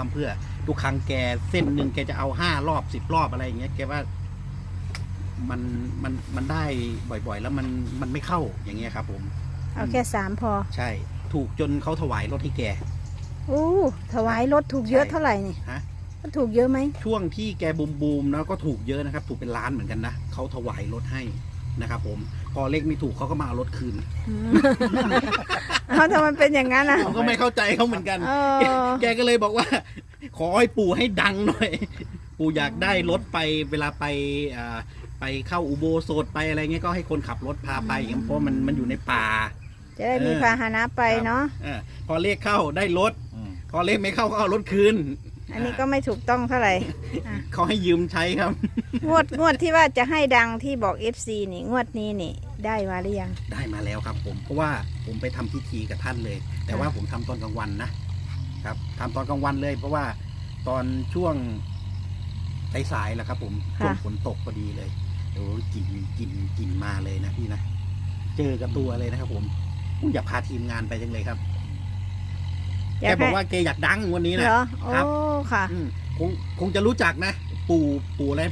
พัมเพื่อ ทุกครั้งแกเส้นหนึ่งแกจะเอาห้ารอบสิบรอบอะไรอย่างเงี้ยแกว่ามันมันมันได้บ่อยๆ แล้วมันมันไม่เข้าอย่างเงี้ยครับ ผม เอาแค่สามพอ ใช่ ถูกจนเขาถวายรถให้แกอู้ถวายรถถูกเยอะใช่เท่าไหร่นี่ฮะมันถูกเยอะไหมช่วงที่แกบูมบูมๆแล้วก็ถูกเยอะนะครับ ถูกเป็นล้านเหมือนกันนะเขาถวายรถให้ นะครับผมพอเลขไม่ถูกเขาก็มาเอารถคืนอืมเอาทำไมเป็นอย่างนั้นอะผมก็ไม่เข้าใจเขาเหมือนกัน เอแกอแกก็เลยบอกว่า ขอให้ปู่ให้ดังหน่อย ปู่อยากได้รถไปเวลาไปอ่าไปเข้าอุโบสถไปอะไรเงี้ยก็ให้คนขับรถพาไปอย่างเงี้ยเพราะมันมันอยู่ในป่า จะได้มีเออพาหนะไปเนาะเออพอเลขเข้าได้รถ อืม พอเลขไม่เข้าก็เอารถคืน อันนี้ก็ไม่ถูกต้องเท่าไหร่เขาให้ยืมใช้ครับ งวดงวดที่ว่าจะให้ดังที่บอก FC นี่งวดนี้นี่ ได้มาหรือยัง ได้มาแล้วครับผมเพราะว่าผมไปทำพิธีกับท่านเลย แต่ว่าผมทำตอนกลางวันนะครับทำตอนกลางวันเลย เพราะว่าตอนช่วงสายๆแหละครับ ผมช่วงค่ะ ฝนตกพอดีเลยโอ้ยกลิ่นกลิ่นกลิ่นมาเลยนะพี่นะเจอกับตัวเลยนะครับ ผมอุ๊ยอยากพาทีมงานไปจังเลยครับอ แกยากบอให้กว่าแกอยากดังวันนี้นะเหรอโอ้ครับค่ะ อืมคงคงจะรู้จักนะ ปู่ปู่อะไร